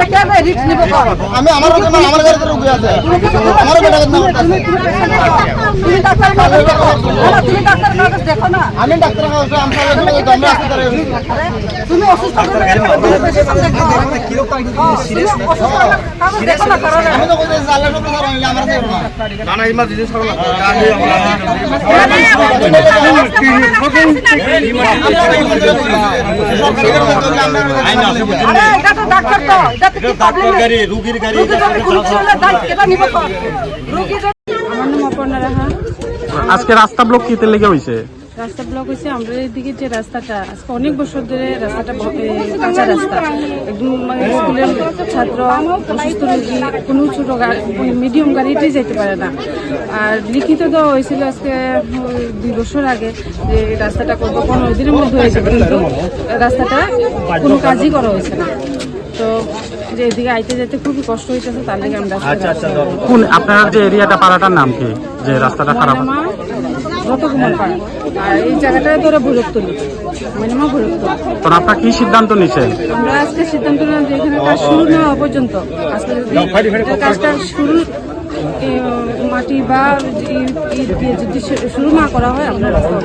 আমি আমার মানে আমার গাড়িতে রুগী আছে। আমার তুমি ডাক্তার কাগজ দেখো। না, তুমি ডাক্তার দেখো না। আমি ডাক্তার তুমি অসুস্থ। হ্যাঁ, তুমি অসুস্থ কাগজ দেখো না কারণ আমি তো রোগীর গাড়ি আজকে রাস্তা ব্লক কিতে লেগে হইছে? রাস্তা ব্লক হয়েছে। আমরা এদিকে যে রাস্তাটা আজকে অনেক বছর ধরে রাস্তাটা কাঁচা রাস্তা। একদম মানে স্কুলের ছাত্র অসুস্থ রোগী কোনো ছোটো গাড়ি মিডিয়াম গাড়িতেই যেতে পারে না। আর লিখিত দেওয়া হয়েছিল আজকে দুই বছর আগে যে রাস্তাটা করব। পনেরো দিনের মধ্যে হয়েছে কিন্তু রাস্তাটা কোনো কাজই করা হয়েছে না। তো যে এদিকে আইতে যেতে খুবই কষ্ট হইতেছে তার লেগে আমরা আজকে আপনার যে এরিয়াটা পাড়াটার নাম কি? যে রাস্তাটা খারাপ? পাড়া আর এই জায়গাটা ধরে ভৈরবতলি ময়নামা ভৈরবতলি তখন আপনার কি সিদ্ধান্ত নিছেন আমরা আজকে সিদ্ধান্ত নিলাম যে এখানে কাজ শুরু না হওয়া পর্যন্ত আজকে যদি কাজটা শুরু মাটি বা যদি শুরু না করা হয় আমরা রাস্তা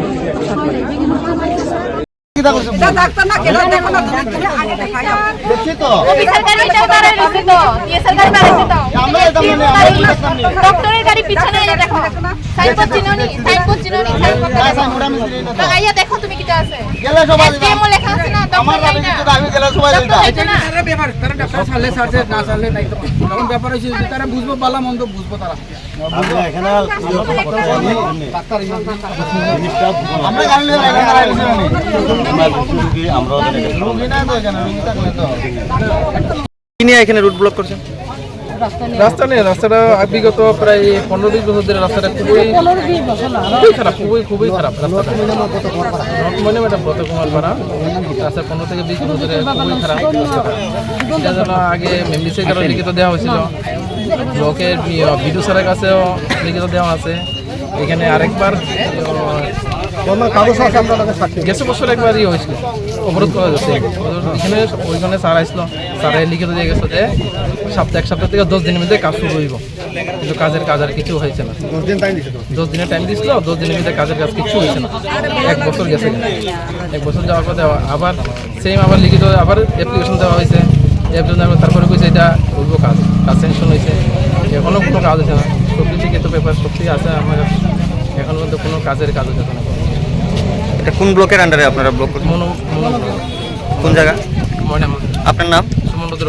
অবরোধ থাকব। করছে এটা ডাক্তার না কেটা দেখো না তুমি তুমি আগে দেখাই দেখছি তো অফিসার গাড়িটাও দাঁড়ায় রয়েছে তো টিএসএল গাড়ি দাঁড়াইছে তো আমরা এটা মানে আমরা দেখতাম নি ডক্টরের গাড়ি পিছনে এই দেখো। সাইনবোর্ড চিনোনি সাইনবোর্ড চিনোনি সাইনবোর্ড না স্যার মোটা মিস্ত্রি না তো লাগাইয়া দেখো তুমি কিটা আছে। গেলে আমার ডক্টর দাবি গাড়ি না। কিন্তু আমি গেলে সবাই দিতা ডক্টর গাড়ি না তারা ব্যাপার তারা ডাক্তার ছাড়লে ছাড়ছে না ছাড়লে নাই তো। তখন ব্যাপার হয়েছে যে তারা বুঝব পালা মন্দ বুঝব তারা। আমরা গাড়ি নিয়ে এখানে দাঁড়াই রইছি রুগী না তো এখানে রুগী থাকলে তো এখানে রুট ব্লক করছেন? রাস্তা নেই। রাস্তাটা বিগত প্রায় পনেরো বিশ বছর ধরে রাস্তাটা খুবই খুবই খারাপ খুবই খুবই খারাপ রাস্তাটা। মনে ম্যাডাম গত কুমার পাড়া? রাস্তা পনেরো থেকে বিশ বছর ধরে খুবই খারাপ। এটা যেন আগে মেম্বিসের কারণে লিখিত দেওয়া হয়েছিল। ব্লকের বিডু স্যারের কাছেও লিখিত দেওয়া আছে। এখানে আরেকবার গেছে বছর একবার ইয়ে হয়েছিল। অবরোধ করা যাচ্ছে এখানে ওইখানে স্যার আসলো। স্যারে লিখিত দিয়ে গেছে যে সপ্তাহ এক সপ্তাহ থেকে দশ দিনের মধ্যে কাজ শুরু হইব। কিন্তু কাজের কাজ আর কিছু হয়েছে না। দশ দিনের টাইম দিছিল দশ দিনের মধ্যে কাজের কাজ কিছু হয়েছে না। এক বছর গেছে এক বছর যাওয়ার পরে আবার সেম আবার লিখিত আবার অ্যাপ্লিকেশন দেওয়া হয়েছে। অ্যাপ্লিকেশন তারপরে কইছে এটা হইব কাজ। কাজ স্যাংশন হয়েছে। এখনও কোনো কাজ হয়েছে না। সব কিছু কিন্তু পেপার সব কিছু আছে আমার। এখন পর্যন্ত কোনো কাজের কাজ হচ্ছে না। এটা কোন ব্লকের আন্ডারে আপনারা ব্লক কোন জায়গা? মনে আপনার নাম? সুমন রুদ্র